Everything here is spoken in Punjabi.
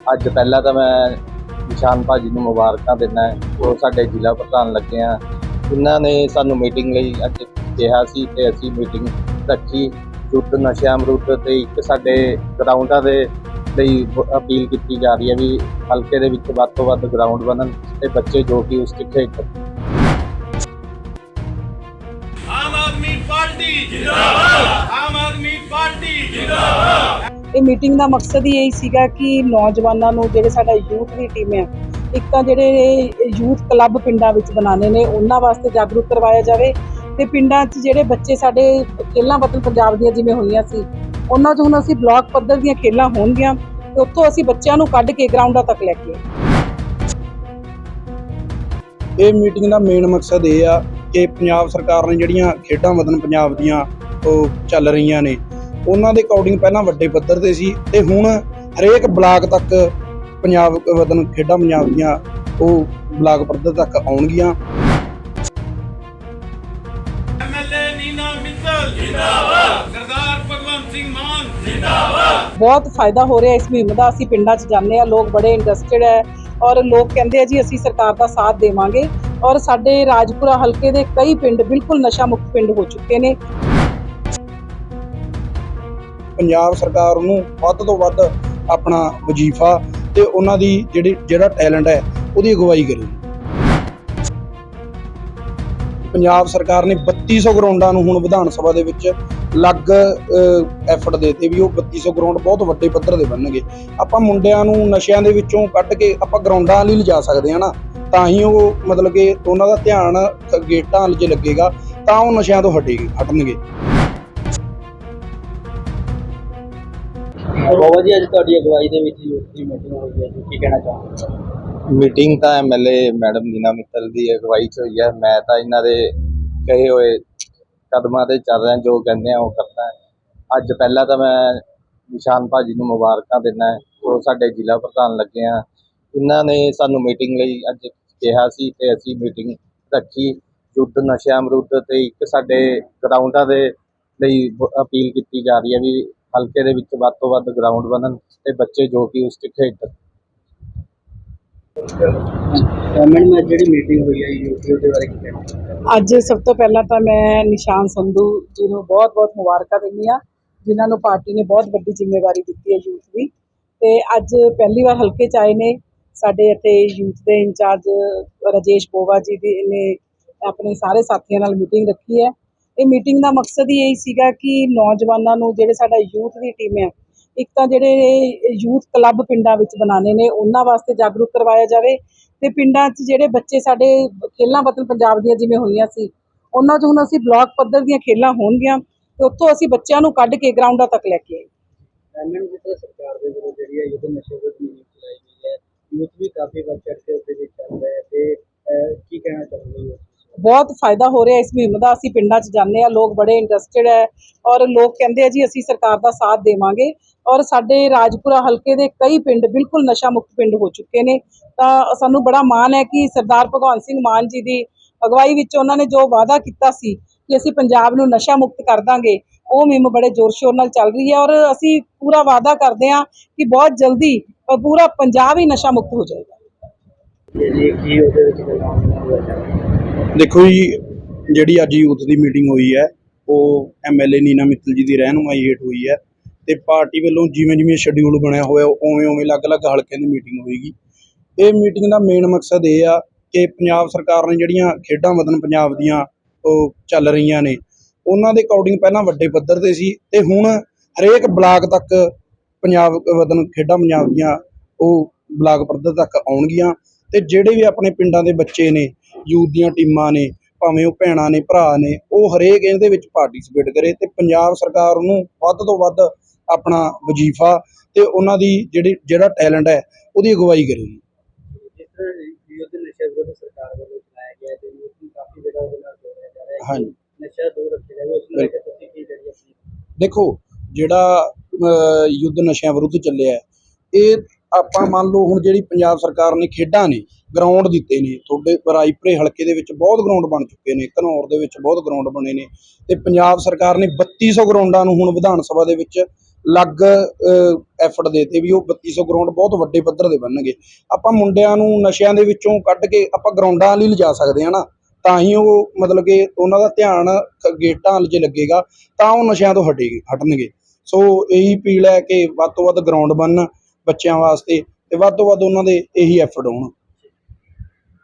ਅੱਜ ਪਹਿਲਾਂ ਤਾਂ ਮੈਂ ਨਿਸ਼ਾਨ ਭਾਜੀ ਨੂੰ ਮੁਬਾਰਕਾਂ ਦਿੰਦਾ ਉਹ ਸਾਡੇ ਜ਼ਿਲ੍ਹਾ ਪ੍ਰਧਾਨ ਲੱਗੇ ਆ। ਇਹਨਾਂ ਨੇ ਸਾਨੂੰ ਮੀਟਿੰਗ ਲਈ ਅੱਜ ਕਿਹਾ ਸੀ ਤੇ ਅਸੀਂ ਮੀਟਿੰਗ ਰੱਖੀ। ਯੁੱਧ ਨਸ਼ਿਆਂ ਵਿਰੁੱਧ ਤੇ ਇੱਕ ਸਾਡੇ ਗਰਾਊਂਡਾਂ ਦੇ ਲਈ ਅਪੀਲ ਕੀਤੀ ਜਾ ਰਹੀ ਹੈ ਵੀ ਹਲਕੇ ਦੇ ਵਿੱਚ ਵੱਧ ਤੋਂ ਵੱਧ ਗਰਾਊਂਡ ਬਣਨ ਤੇ ਬੱਚੇ ਜੋ ਕਿ ਉਸ 'ਚ ਆਮ ਆਦਮੀ ਪਾਰਟੀ ਜਿੰਦਾਬਾਦ! ਆਮ ਆਦਮੀ ਪਾਰਟੀ ਜਿੰਦਾਬਾਦ! ਇਹ ਮੀਟਿੰਗ ਦਾ ਮਕਸਦ ਹੀ ਇਹੀ ਸੀਗਾ ਕਿ ਨੌਜਵਾਨਾਂ ਨੂੰ ਜਿਹੜੇ ਸਾਡਾ ਯੂਥ ਦੀ ਟੀਮ ਹੈ ਇੱਕ ਤਾਂ ਜਿਹੜੇ ਯੂਥ ਕਲੱਬ ਪਿੰਡਾਂ ਵਿੱਚ ਬਣਾਉਣੇ ਨੇ, ਉਹਨਾਂ ਵਾਸਤੇ ਜਾਗਰੂਕ ਕਰਵਾਇਆ ਜਾਵੇ ਤੇ ਪਿੰਡਾਂ 'ਚ ਜਿਹੜੇ ਬੱਚੇ ਸਾਡੇ ਖੇਲਾਂ ਵਤਨ ਪੰਜਾਬ ਦੀਆਂ ਜਿਵੇਂ ਹੋਈਆਂ ਸੀ, ਉਹਨਾਂ 'ਚ ਹੁਣ ਅਸੀਂ ਬਲਾਕ ਪੱਧਰ ਦੀਆਂ ਖੇਲਾਂ ਹੋਣਗੀਆਂ ਤੇ ਉੱਥੋਂ ਅਸੀਂ ਬੱਚਿਆਂ ਨੂੰ ਕੱਢ ਕੇ ਗਰਾਊਂਡਾਂ ਤੱਕ ਲੈ ਕੇ ਇਹ ਮੀਟਿੰਗ ਦਾ ਮੇਨ ਮਕਸਦ ਇਹ ਆ ਕਿ ਪੰਜਾਬ ਸਰਕਾਰ ਨੇ ਜਿਹੜੀਆਂ ਖੇਡਾਂ ਵਤਨ ਪੰਜਾਬ ਦੀਆਂ ਉਹ ਚੱਲ ਰਹੀਆਂ ਨੇ। ਉਹਨਾਂ ਦੇ ਅਕੋਰਡਿੰਗ ਪਹਿਲਾਂ ਵੱਡੇ ਪੱਧਰ ਤੇ ਸੀ ਤੇ ਹੁਣ ਹਰੇਕ ਬਲਾਕ ਤੱਕ ਪੰਜਾਬ ਵਤਨ ਖੇਡਾਂ ਪੰਜਾਬ ਦੀਆਂ ਉਹ ਬਲਾਕ ਪੱਧਰ ਤੱਕ ਆਉਣਗੀਆਂ। ਐਮਐਲਏ ਨੀਨਾ ਮਿੱਤਲ ਜਿੰਦਾਬਾਦ। ਸਰਦਾਰ ਭਗਵੰਤ ਸਿੰਘ ਮਾਨ ਜਿੰਦਾਬਾਦ। ਬਹੁਤ ਫਾਇਦਾ ਹੋ ਰਿਹਾ ਇਸ ਮੁਹਿੰਮ ਦਾ। ਅਸੀਂ ਪਿੰਡਾਂ 'ਚ ਜਾਂਦੇ ਆ ਲੋਕ ਬੜੇ ਇੰਟਰਸਟਿਡ ਹੈ ਔਰ ਲੋਕ ਕਹਿੰਦੇ ਆ ਜੀ ਅਸੀਂ ਸਰਕਾਰ ਦਾ ਸਾਥ ਦੇਵਾਂਗੇ। ਔਰ ਸਾਡੇ ਰਾਜਪੁਰਾ ਹਲਕੇ ਦੇ ਕਈ ਪਿੰਡ ਬਿਲਕੁਲ ਨਸ਼ਾ ਮੁਕਤ ਪਿੰਡ ਹੋ ਚੁੱਕੇ ਨੇ। ਪੰਜਾਬ ਸਰਕਾਰ ਨੂੰ ਵੱਧ ਤੋਂ ਵੱਧ ਆਪਣਾ ਵਜ਼ੀਫਾ ਤੇ ਉਹਨਾਂ ਦੀ ਜਿਹੜੀ, ਜਿਹੜਾ ਟੈਲੈਂਟ ਹੈ, ਉਹਦੀ ਅਗਵਾਈ ਕਰੇ। ਪੰਜਾਬ ਸਰਕਾਰ ਨੇ 3200 ਗਰਾਊਂਡਾਂ ਨੂੰ ਹੁਣ ਵਿਧਾਨ ਸਭਾ ਦੇ ਵਿੱਚ ਲੱਗ ਐਫਰਟ ਦੇਤੇ ਵੀ ਉਹ 3200 ਗਰਾਊਂਡ ਬਹੁਤ ਵੱਡੇ ਪੱਧਰ ਦੇ ਬਣਨਗੇ। ਆਪਾਂ ਮੁੰਡਿਆਂ ਨੂੰ ਨਸ਼ਿਆਂ ਦੇ ਵਿੱਚੋਂ ਕੱਢ ਕੇ ਆਪਾਂ ਗਰਾਊਂਡਾਂ ਲਈ ਲਿਜਾ ਸਕਦੇ ਹਾਂ ਨਾ। ਤਾਂ ਹੀ ਉਹ ਮਤਲਬ ਕਿ ਉਹਨਾਂ ਦਾ ਧਿਆਨ ਗੇਟਾਂ ਵੱਲ ਜੇ ਲੱਗੇਗਾ, ਤਾਂ ਉਹ ਨਸ਼ਿਆਂ ਤੋਂ ਹਟੇਗੀ ਹਟਣਗੇ। ਬਾਬਾ ਜੀ ਅੱਜ ਤੁਹਾਡੀ ਅਗਵਾਈ ਦੇ ਵਿੱਚ ਯੂਥ ਦੀ ਮੀਟਿੰਗ ਹੋਈ ਹੈ ਜੀ, ਕੀ ਕਹਿਣਾ ਚਾਹੁੰਦੇ ਮੀਟਿੰਗ ਤਾਂ ਐਮਐਲਏ ਮੈਡਮ ਨੀਨਾ ਮਿੱਤਲ ਦੀ ਅਗਵਾਈ 'ਚ ਹੋਈ ਹੈ। ਮੈਂ ਤਾਂ ਇਹਨਾਂ ਦੇ ਕਹੇ ਹੋਏ ਕਦਮਾਂ ਤੇ ਚੱਲ ਰਿਹਾ, ਜੋ ਕਹਿੰਦੇ ਆ ਉਹ ਕਰਦਾ ਅੱਜ ਪਹਿਲਾਂ ਤਾਂ ਮੈਂ ਨਿਸ਼ਾਨ ਭਾਜੀ ਨੂੰ ਮੁਬਾਰਕਾਂ ਦਿੰਦਾ ਉਹ ਸਾਡੇ ਜ਼ਿਲ੍ਹਾ ਪ੍ਰਧਾਨ ਲੱਗੇ ਆ। ਇਹਨਾਂ ਨੇ ਸਾਨੂੰ ਮੀਟਿੰਗ ਲਈ ਅੱਜ ਕਿਹਾ ਸੀ ਤੇ ਅਸੀਂ ਮੀਟਿੰਗ ਰੱਖੀ। ਯੁੱਧ, ਨਸ਼ਿਆਂ ਵਿਰੁੱਧ ਤੇ ਇੱਕ ਸਾਡੇ ਗਰਾਊਂਡਾਂ ਦੇ ਲਈ ਅਪੀਲ ਕੀਤੀ ਜਾ ਰਹੀ ਹੈ ਵੀ ਹਲਕੇ ਦੇ ਵਿੱਚ ਵੱਧ ਤੋਂ ਵੱਧ ਗਰਾਊਂਡ ਬਣਨ ਤੇ ਬੱਚੇ ਜੋ ਕਿ ਉਸ 'ਚ ਖੇਡਣ ਮੈਡਮ ਅੱਜ ਜਿਹੜੀ ਮੀਟਿੰਗ ਹੋਈ ਹੈ ਯੂਥ ਦੀ ਉਹਦੇ ਬਾਰੇ ਕੀ ਕਹਿਣਾ? ਚਾਹੁੰਦੇ ਅੱਜ ਸਭ ਤੋਂ ਪਹਿਲਾਂ ਤਾਂ ਮੈਂ ਨਿਸ਼ਾਨ ਸੰਧੂ ਜੀ ਨੂੰ ਬਹੁਤ-ਬਹੁਤ ਮੁਬਾਰਕਾਂ ਦਿੰਦੀ ਹਾਂ ਜਿਨ੍ਹਾਂ ਨੂੰ ਪਾਰਟੀ ਨੇ ਬਹੁਤ ਵੱਡੀ ਜ਼ਿੰਮੇਵਾਰੀ ਦਿੱਤੀ ਹੈ ਯੂਥ ਦੀ। ਤੇ ਅੱਜ ਪਹਿਲੀ ਵਾਰ ਹਲਕੇ 'ਚ ਆਏ ਨੇ ਸਾਡੇ ਇੱਥੇ ਯੂਥ ਦੇ ਇੰਚਾਰਜ ਰਾਜੇਸ਼ ਪੋਵਾ ਜੀ ਦੀ ਨੇ ਆਪਣੇ ਸਾਰੇ ਸਾਥੀਆਂ ਨਾਲ ਮੀਟਿੰਗ ਰੱਖੀ ਹੈ। ਇਹ ਮੀਟਿੰਗ ਦਾ ਮਕਸਦ ਹੀ ਇਹੀ ਸੀਗਾ ਕਿ ਨੌਜਵਾਨਾਂ ਨੂੰ ਜਿਹੜੇ ਸਾਡਾ ਯੂਥ ਦੀ ਟੀਮ ਹੈ ਇੱਕ ਤਾਂ ਜਿਹੜੇ ਯੂਥ ਕਲੱਬ ਪਿੰਡਾਂ ਵਿੱਚ ਬਣਾਉਣੇ ਨੇ, ਉਹਨਾਂ ਵਾਸਤੇ ਜਾਗਰੂਕ ਕਰਵਾਇਆ ਜਾਵੇ ਤੇ ਪਿੰਡਾਂ 'ਚ ਜਿਹੜੇ ਬੱਚੇ ਸਾਡੇ ਖੇਲਾਂ ਵਤਨ ਪੰਜਾਬ ਦੀਆਂ ਜਿਵੇਂ ਹੋਈਆਂ ਸੀ, ਉਹਨਾਂ 'ਚ ਹੁਣ ਅਸੀਂ ਬਲਾਕ ਪੱਧਰ ਦੀਆਂ ਖੇਲਾਂ ਹੋਣਗੀਆਂ ਤੇ ਉੱਥੋਂ ਅਸੀਂ ਬੱਚਿਆਂ ਨੂੰ ਕੱਢ ਕੇ ਗਰਾਊਂਡਾਂ ਤੱਕ ਲੈ ਕੇ ਆਏ। ਮੈਡਮ, ਜਿਸ ਤਰ੍ਹਾਂ ਸਰਕਾਰ ਦੇ ਵੱਲੋਂ ਜਿਹੜੀ ਹੈ ਯੁੱਧ ਨਸ਼ੇ ਵਿਰੁੱਧ ਮੁਹਿੰਮ ਚਲਾਈ ਗਈ ਹੈ, ਯੂਥ ਵੀ ਕਾਫੀ ਵੱਧ ਚੜ੍ਹ ਕੇ ਉਹਦੇ ਵਿੱਚ ਚੱਲ ਹੈ ਤੇ ਅਹ, ਕੀ ਕਹਿਣਾ ਚਾਹੁੰਦੇ ਹੋ ਬਹੁਤ ਫਾਇਦਾ ਹੋ ਰਿਹਾ ਇਸ ਮੁਹਿੰਮ ਦਾ। ਅਸੀਂ ਪਿੰਡਾਂ 'ਚ ਜਾਂਦੇ ਆ ਲੋਕ ਬੜੇ ਇੰਟਰਸਟਿਡ ਹੈ ਔਰ ਲੋਕ ਕਹਿੰਦੇ ਆ ਜੀ, ਅਸੀਂ ਸਰਕਾਰ ਦਾ ਸਾਥ ਦੇਵਾਂਗੇ। ਔਰ ਸਾਡੇ ਰਾਜਪੁਰਾ ਹਲਕੇ ਦੇ ਕਈ ਪਿੰਡ ਬਿਲਕੁਲ ਨਸ਼ਾ ਮੁਕਤ ਪਿੰਡ ਹੋ ਚੁੱਕੇ ਨੇ। ਤਾਂ ਸਾਨੂੰ ਬੜਾ ਮਾਣ ਹੈ ਕਿ ਸਰਦਾਰ ਭਗਵੰਤ ਸਿੰਘ ਮਾਨ ਜੀ ਦੀ ਅਗਵਾਈ ਵਿੱਚ ਉਹਨਾਂ ਨੇ ਜੋ ਵਾਅਦਾ ਕੀਤਾ ਸੀ ਕਿ ਅਸੀਂ ਪੰਜਾਬ ਨੂੰ ਨਸ਼ਾ ਮੁਕਤ ਕਰ ਦਾਂਗੇ, ਉਹ ਮੁਹਿੰਮ ਬੜੇ ਜ਼ੋਰ ਸ਼ੋਰ ਨਾਲ ਚੱਲ ਰਹੀ ਹੈ। ਔਰ ਅਸੀਂ ਪੂਰਾ ਵਾਅਦਾ ਕਰਦੇ ਹਾਂ ਕਿ ਬਹੁਤ ਜਲਦੀ ਪੂਰਾ ਪੰਜਾਬ ਹੀ ਨਸ਼ਾ ਮੁਕਤ ਹੋ ਜਾਏਗਾ। ਜੀ ਕੀ ਉਹਦੇ ਵਿੱਚ ਦੇਖੋ ਜੀ, ਜਿਹੜੀ ਅੱਜ ਯੂਥ ਦੀ ਮੀਟਿੰਗ ਹੋਈ ਹੈ, ਉਹ ਐਮਐਲਏ ਨੀਨਾ ਮਿੱਤਲ ਜੀ ਦੀ ਰਹਿਨੁਮਾਈ ਹੇਠ ਹੋਈ ਹੈ ਤੇ ਪਾਰਟੀ ਵੱਲੋਂ ਜਿਵੇਂ ਜਿਵੇਂ ਸ਼ਡਿਊਲ ਬਣਿਆ ਹੋਇਆ ਉਵੇਂ ਉਵੇਂ ਅਲੱਗ-ਅਲੱਗ ਹਲਕਿਆਂ ਦੀ ਮੀਟਿੰਗ ਹੋਏਗੀ। ਇਹ ਮੀਟਿੰਗ ਦਾ ਮੇਨ ਮਕਸਦ ਇਹ ਆ ਕਿ ਪੰਜਾਬ ਸਰਕਾਰ ਨੇ ਜਿਹੜੀਆਂ ਖੇਡਾਂ ਵਤਨ ਪੰਜਾਬ ਦੀਆਂ, ਉਹ ਚੱਲ ਰਹੀਆਂ ਨੇ। ਉਹਨਾਂ ਦੇ ਅਕੋਰਡਿੰਗ ਪਹਿਲਾਂ ਵੱਡੇ ਪੱਧਰ ਤੇ ਸੀ ਤੇ ਹੁਣ ਹਰੇਕ ਬਲਾਕ ਤੱਕ ਪੰਜਾਬ ਵਤਨ ਖੇਡਾਂ ਪੰਜਾਬ ਦੀਆਂ ਉਹ ਬਲਾਕ ਪੱਧਰ ਤੱਕ ਆਉਣਗੀਆਂ ਤੇ ਜਿਹੜੇ ਵੀ ਆਪਣੇ ਪਿੰਡਾਂ ਦੇ ਬੱਚੇ ਨੇ ਯੂਥ ਦੀਆਂ ਟੀਮਾਂ ਨੇ ਭਾਵੇਂ ਉਹ ਭੈਣਾਂ ਨੇ ਭਰਾ ਨੇ ਉਹ ਹਰੇਕ ਇਹਦੇ ਵਿੱਚ ਪਾਰਟਿਸਿਪੇਟ ਕਰੇ ਤੇ ਪੰਜਾਬ ਸਰਕਾਰ ਨੂੰ ਵੱਧ ਤੋਂ ਵੱਧ ਆਪਣਾ ਵਜ਼ੀਫਾ ਤੇ ਉਹਨਾਂ ਦੀ ਜਿਹੜੀ ਜਿਹੜਾ ਟੈਲੈਂਟ ਹੈ ਉਹਦੀ ਅਗਵਾਈ ਕਰੇਗੀ ਜਿਸ ਤਰ੍ਹਾਂ ਯੁੱਧ ਨਸ਼ੇ ਵਿਰੁੱਧ ਸਰਕਾਰ ਵੱਲੋਂ ਚਲਾਇਆ ਗਿਆ ਹੈ ਤੇ ਯੂਥ ਨੂੰ ਕਾਫੀ ਜਿਹੜਾ ਉਹਦੇ ਨਾਲ ਜੋੜਿਆ ਜਾ ਰਿਹਾ ਹੈ ਹਾਂਜੀ। ਨਸ਼ਾ ਦੂਰ ਰੱਖਿਆ ਜਾਵੇ ਉਸ ਨੂੰ ਲੈ ਕੇ ਤੁਸੀਂ ਕੀ ਜਿਹੜੀ ਆਪਣੀ ਦੇਖੋ ਜਿਹੜਾ ਯੁੱਧ ਨਸ਼ਿਆਂ ਵਿਰੁੱਧ ਚੱਲਿਆ ਇਹ ਆਪਾਂ ਮੰਨ ਲਓ ਹੁਣ ਜਿਹੜੀ ਪੰਜਾਬ ਸਰਕਾਰ ਨੇ ਖੇਡਾਂ ਨੇ ਗਰਾਊਂਡ ਦਿੱਤੇ ਨੇ। ਤੁਹਾਡੇ ਰਾਏਪੁਰੇ ਹਲਕੇ ਦੇ ਵਿੱਚ ਬਹੁਤ ਗਰਾਊਂਡ ਬਣ ਚੁੱਕੇ ਨੇ। ਘਨੌਰ ਦੇ ਵਿੱਚ ਬਹੁਤ ਗਰਾਊਂਡ ਬਣੇ ਨੇ। ਤੇ ਪੰਜਾਬ ਸਰਕਾਰ ਨੇ 3200 ਗਰਾਊਂਡਾਂ ਨੂੰ ਹੁਣ ਵਿਧਾਨ ਸਭਾ ਦੇ ਵਿੱਚ ਲੱਗ ਐਫਰਟ ਦੇਤੇ ਵੀ ਉਹ 3200 ਗਰਾਊਂਡ ਬਹੁਤ ਵੱਡੇ ਪੱਧਰ ਦੇ ਬਣਨਗੇ। ਆਪਾਂ ਮੁੰਡਿਆਂ ਨੂੰ ਨਸ਼ਿਆਂ ਦੇ ਵਿੱਚੋਂ ਕੱਢ ਕੇ ਆਪਾਂ ਗਰਾਊਂਡਾਂ ਲਈ ਲਿਜਾ ਸਕਦੇ ਹਾਂ ਨਾ। ਤਾਂ ਹੀ ਉਹ ਮਤਲਬ ਕਿ ਉਹਨਾਂ ਦਾ ਧਿਆਨ ਗੇਟਾਂ ਜੇ ਲੱਗੇਗਾ, ਤਾਂ ਉਹ ਨਸ਼ਿਆਂ ਤੋਂ ਹਟੇਗੇ ਹਟਣਗੇ। ਸੋ ਇਹੀ ਅਪੀਲ ਹੈ ਕਿ ਵੱਧ ਤੋਂ ਵੱਧ ਗਰਾਊਂਡ ਬਣਨ ਬੱਚਿਆਂ ਵਾਸਤੇ ਤੇ ਵੱਧ ਤੋਂ ਵੱਧ ਉਹਨਾਂ ਦੇ ਇਹੀ ਐਫਰਟ ਹੋਣ।